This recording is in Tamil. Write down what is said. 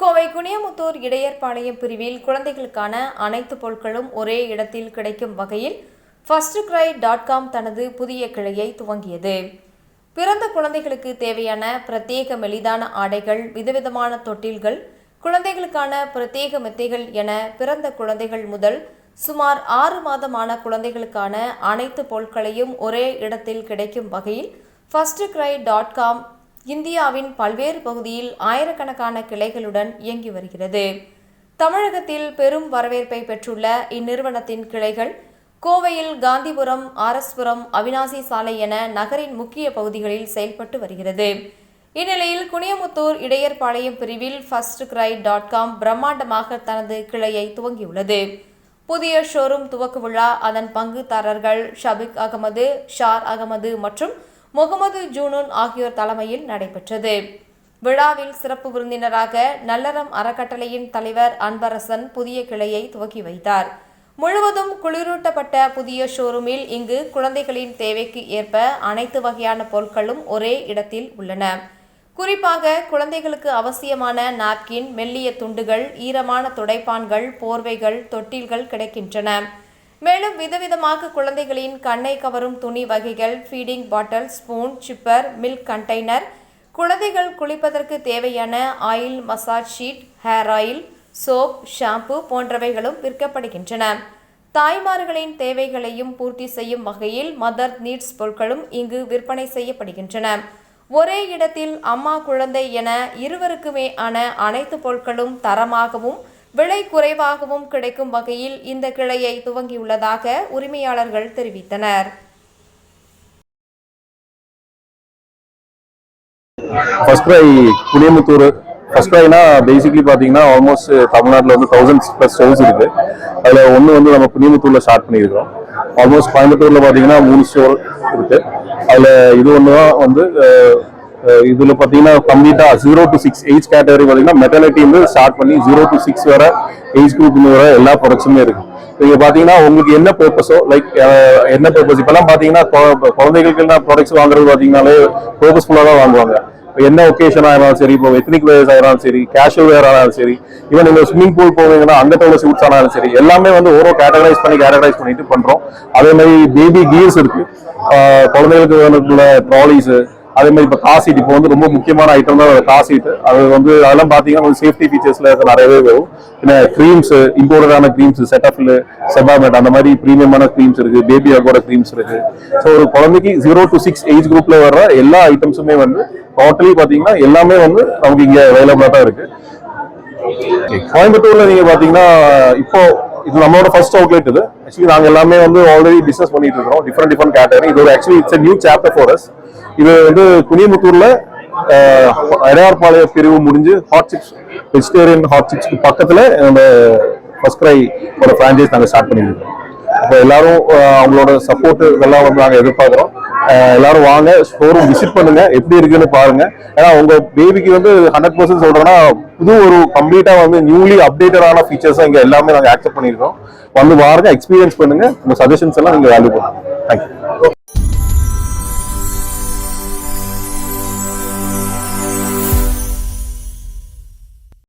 கோவை குனியமுத்தூர் இடையர்பாளையம் பிரிவில் குழந்தைகளுக்கான அனைத்து பொருட்களும் ஒரே இடத்தில் கிடைக்கும் வகையில் ஃபர்ஸ்ட் கிரை டாட் காம் தனது புதிய கிளையை துவங்கியது. பிறந்த குழந்தைகளுக்கு தேவையான பிரத்யேக மெலிதான ஆடைகள் விதவிதமான தொட்டில்கள் குழந்தைகளுக்கான பிரத்யேக மெத்தைகள் என பிறந்த குழந்தைகள் முதல் சுமார் ஆறு மாதமான குழந்தைகளுக்கான அனைத்து பொருட்களையும் ஒரே இடத்தில் கிடைக்கும் வகையில் ஃபர்ஸ்ட் கிரை டாட் காம் இந்தியாவின் பல்வேறு பகுதியில் ஆயிரக்கணக்கான கிளைகளுடன் இயங்கி வருகிறது. தமிழகத்தில் பெரும் வரவேற்பை பெற்றுள்ள இந்நிறுவனத்தின் கிளைகள் கோவையில் காந்திபுரம் ஆரஸ்புரம் அவினாசி சாலை என நகரின் முக்கிய பகுதிகளில் செயல்பட்டு வருகிறது. இந்நிலையில் குனியமுத்தூர் இடையர்பாளையம் பிரிவில் ஃபர்ஸ்ட் கிரை டாட் காம் பிரம்மாண்டமாக தனது கிளையை துவங்கியுள்ளது. புதிய ஷோரூம் துவக்க விழா அதன் பங்குதாரர்கள் ஷபிக் அகமது ஷார் அகமது மற்றும் முகமது ஜூனூன் ஆகியோர் தலைமையில் நடைபெற்றது. விழாவில் சிறப்பு விருந்தினராக நல்லறம் அறக்கட்டளையின் தலைவர் அன்பரசன் புதிய கிளையை துவக்கி வைத்தார். முழுவதும் குளிரூட்டப்பட்ட புதிய ஷோரூமில் இங்கு குழந்தைகளின் தேவைக்கு ஏற்ப அனைத்து வகையான பொருட்களும் ஒரே இடத்தில் உள்ளன. குறிப்பாக குழந்தைகளுக்கு அவசியமான நாப்கின் மெல்லிய துண்டுகள் ஈரமான துடைப்பான்கள் போர்வைகள் தொட்டில்கள் கிடைக்கின்றன. மேலும் விதவிதமாக குழந்தைகளின் கண்ணை கவரும் துணி வகைகள் feeding bottle spoon sipper milk container குழந்தைகள் குளிப்பதற்கு தேவையான oil massage sheet hair oil soap shampoo போன்றவைகளும் விற்கப்படுகின்றன. தாய்மார்களின் தேவைகளையும் பூர்த்தி செய்யும் வகையில் மதர் நீட்ஸ் பொருட்களும் இங்கு விற்பனை செய்யப்படுகின்றன. ஒரே இடத்தில் அம்மா குழந்தை என இருவருக்குமே ஆன அனைத்து பொருட்களும் தரமாகவும் விலை குறைவாகவும் கிடைக்கும் வகையில் இந்த கிளையை துவங்கியுள்ளதாக உரிமையாளர்கள் தெரிவித்தனர். ஃபர்ஸ்ட் ப்ரை புளியமுத்தூர் ஃபர்ஸ்ட் ப்ரைனா பேசிக்லி பார்த்தீங்கன்னா ஆல்மோஸ்ட் தமிழ்நாட்டில் வந்து தௌசண்ட் ப்ளஸ் ஸ்டோர்ஸ் இருக்கு. அதில் ஒன்று வந்து நம்ம புளியமுத்தூரில் ஸ்டார்ட் பண்ணியிருக்கோம். ஆல்மோஸ்ட் கோயம்புத்தூரில் பார்த்தீங்கன்னா மூணு ஸ்டோர் இருக்கு. அதில் இது ஒன்று தான் வந்து இதுல பார்த்தீங்கன்னா கம்ப்ளீட்டாக zero to six age category பார்த்தீங்கன்னா மெட்டர்னிட்டி வந்து ஸ்டார்ட் பண்ணி ஜீரோ டு சிக்ஸ் வர ஏஜ் குரூப் வர எல்லா ப்ராடக்ட்ஸுமே இருக்கு. நீங்க பாத்தீங்கன்னா உங்களுக்கு என்ன பர்பஸோ லைக் என்ன பர்பஸ் இப்பெல்லாம் பாத்தீங்கன்னா குழந்தைகளுக்கு என்ன ப்ராடக்ட்ஸ் வாங்குறது பாத்தீங்கன்னாலே பர்பஸ்ஃபுல்லா தான் வாங்குவாங்க. இப்போ என்ன ஒகேஷன் ஆனாலும் சரி இப்போ எத்னிக் வேர்ஸ் ஆனாலும் சரி கேஷுவல் வேர் ஆனாலும் சரி ஈவன் நீங்கள் ஸ்விம்மிங் பூல் போவீங்கன்னா அந்த உள்ள சூட்ஸ் ஆனாலும் சரி எல்லாமே வந்து ஓரோ கேட்டகரைஸ் பண்ணி கேட்டகரைஸ் பண்ணிட்டு பண்றோம். அதே மாதிரி பேபி கீர்ஸ் இருக்கு. குழந்தைகளுக்கு வேணுக்குள்ள ட்ராலிஸ் அதே மாதிரி இப்போ கார் சீட் இப்போ வந்து ரொம்ப முக்கியமான ஐட்டம் தான். கார் சீட் அது வந்து அதெல்லாம் பார்த்தீங்கன்னா கொஞ்சம் சேஃப்டி ஃபீச்சர்ஸ்ல நிறையவே வரும். ஏன்னா க்ரீம்ஸ் இம்போர்ட்டடான க்ரீம்ஸ் செட்டஃபில் செபாமெட் அந்த மாதிரி ப்ரீமியமான க்ரீம்ஸ் இருக்கு. பேபி அகோட க்ரீம்ஸ் இருக்கு. ஸோ ஒரு குழந்தைக்கு ஜீரோ டு சிக்ஸ் ஏஜ் குரூப்ல வர்ற எல்லா ஐட்டம்ஸுமே வந்து டோட்டலி பார்த்தீங்கன்னா எல்லாமே வந்து நமக்கு இங்கே அவைலபிளாக தான் இருக்கு. கோயம்புத்தூர்ல நீங்க பாத்தீங்கன்னா இப்போ இது நம்மளோட ஃபர்ஸ்ட் அவுட்லெட் இது. ஆக்சுவலி நாங்க எல்லாமே வந்து ஆல்ரெடி பிசினஸ் பண்ணிட்டு இருக்கோம் டிஃப்ரெண்ட் டிஃப்ரெண்ட் கேட்டகரி இது ஒரு actually it's new chapter for us இது வந்து குனியமுத்தூர்ல அடையார்பாளைய பிரிவு முடிஞ்சு ஹாட் சிக்ஸ் வெஜிடேரியன் ஹாட் சிக்ஸ்க்கு பக்கத்துல நம்ம ஃபர்ஸ்ட் கிரை ஒரு ஃப்ரான்ச்சைஸ் நாங்கள் ஸ்டார்ட் பண்ணியிருக்கோம். இப்போ எல்லாரும் அவங்களோட சப்போர்ட் இதெல்லாம் வந்து நாங்கள் எதிர்பார்க்குறோம். எல்லாரும் வாங்க ஷோரூம் விசிட் பண்ணுங்க எப்படி இருக்குன்னு பாருங்க. ஏன்னா உங்க பேபிக்கு வந்து ஹண்ட்ரட் பர்சன்ட் சொல்றேன்னா புது ஒரு கம்ப்ளீட்டா வந்து நியூலி அப்டேட்டடான ஃபீச்சர்ஸ் இங்க எல்லாமே நாங்க ஆக்செப்ட் பண்ணியிருக்கோம். வந்து பாருங்க எக்ஸ்பீரியன்ஸ் பண்ணுங்க. உங்க சஜஷன்ஸ் எல்லாம் நீங்க வேல்யூ பண்ணுங்க. தேங்க்யூ